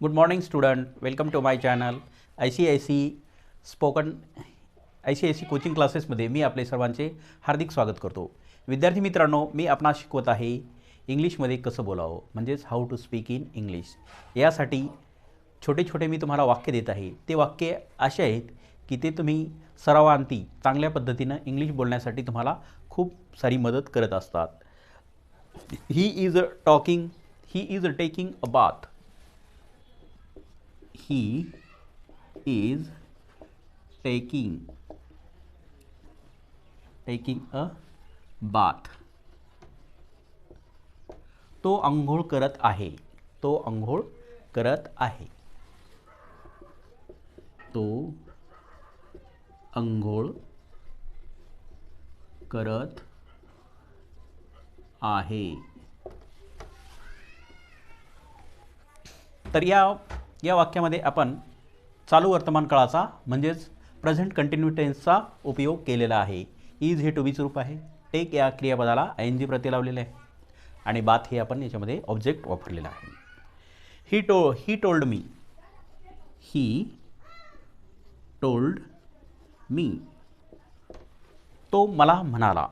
Good morning student welcome to my channel I C I C spoken I C I C coaching क्लासेसमध्ये मी आपले सर्वांचे हार्दिक स्वागत करतो. विद्यार्थी मित्रांनो मी आपणास शिकवत आहे इंग्लिशमध्ये कसं बोलावं म्हणजेच how to speak in English यासाठी छोटे छोटे मी तुम्हाला वाक्य देत आहे. ते वाक्य असे आहेत की ते तुम्ही सरावांती चांगल्या पद्धतीनं इंग्लिश बोलण्यासाठी तुम्हाला खूप सारी मदत करत असतात. He is talking he is a taking a bath he is taking taking a bath. तो अंघोळ करत आहे. तो अंघोळ करत आहे. तो अंघोळ करत आहे. तर या या वाक्यामध्ये आपण चालू वर्तमान काळाचा म्हणजेच प्रेझेंट कंटिन्यू टेन्सचा उपयोग केलेला आहे. इज हे टू बीच रूप आहे? टेक या क्रियापदाला आय एन जी प्रती लावलेले आहे. आणि बात हे आपण याच्यामध्ये ऑब्जेक्ट वापरलेला आहे. He to he told me he told me तो मला म्हणाला.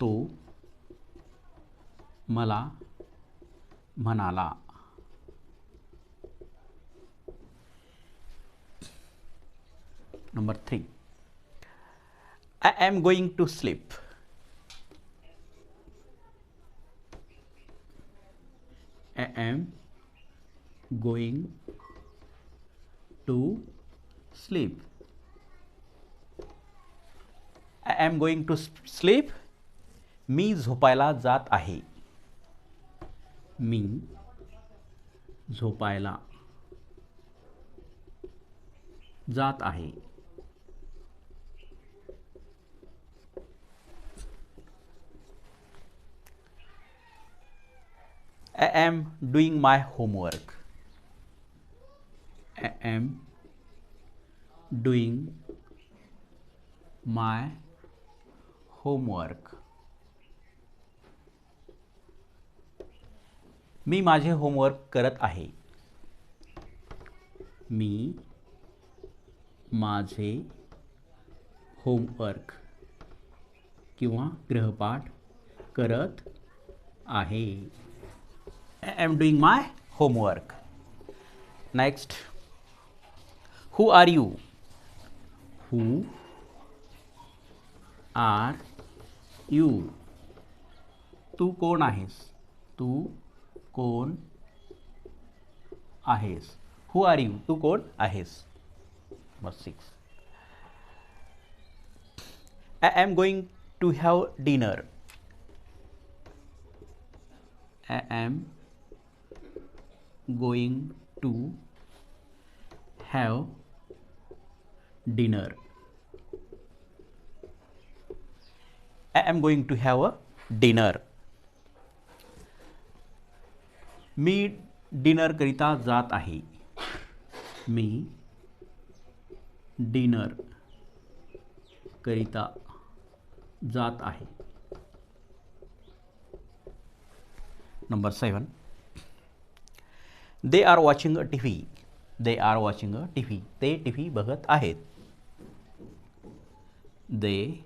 तो मला म्हणाला. Number three I am going to sleep. I am going to sleep I am going to sleep मी झोपायला जात आहे. मी झोपायला जात आहे. I am doing my homework I am doing my homework मी माझे होमवर्क करत आहे. मी माझे होमवर्क किंवा गृहपाठ करत आहे. I am doing my homework next who are you who are you तू कोण आहेस? तू कोण आहेस? हू आर यू तू कोण आहेस? बस six I am going to have dinner I am going to have dinner I am going to have a dinner मी डिनरकरिता जात आहे. मी डिनर करिता जात आहे. Number seven they are watching a TV they are watching a TV ते T V बघत आहेत. They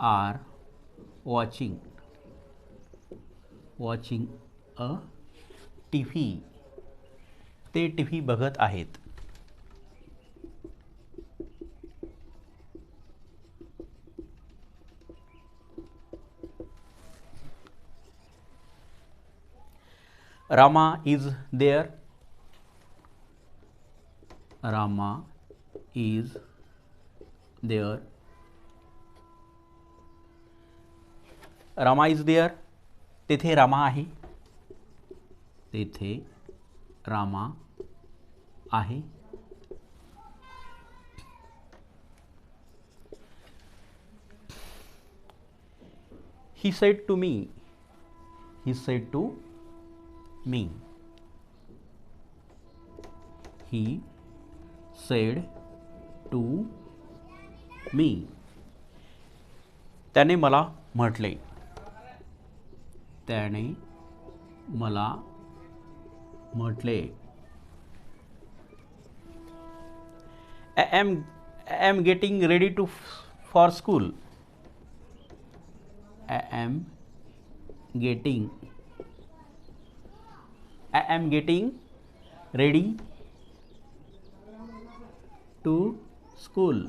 are watching watching a TV ते टी व्ही बघत आहेत. Rama is there Rama is there Rama is there तेथे रामा आहे. तेथे रामा आहे. He set to me he set to me he said to me त्याने मला म्हटले. त्याने मला म्हटले. I am I am getting ready to for school I am getting I am getting ready to school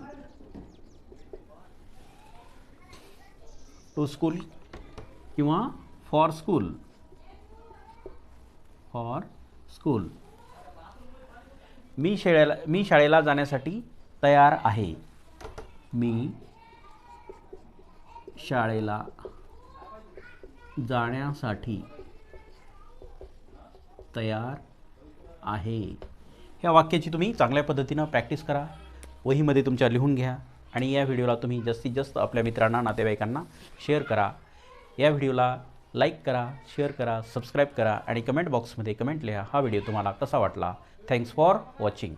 to school किंवा for school for school मी शाळेला मी शाळेला जाण्यासाठी तयार आहे. मी शाळेला जाण्यासाठी तयार आहे. ह्या वाक्याची तुम्ही चांगल्या पद्धतीनं प्रॅक्टिस करा. वहीमध्ये तुमच्या लिहून घ्या आणि या व्हिडिओला तुम्ही जास्तीत जास्त आपल्या मित्रांना नातेवाईकांना शेअर करा. या व्हिडिओला लाईक करा शेअर करा सबस्क्राईब करा आणि कमेंट बॉक्समध्ये कमेंट लिहा. हा व्हिडिओ तुम्हाला कसा वाटला? Thanks for watching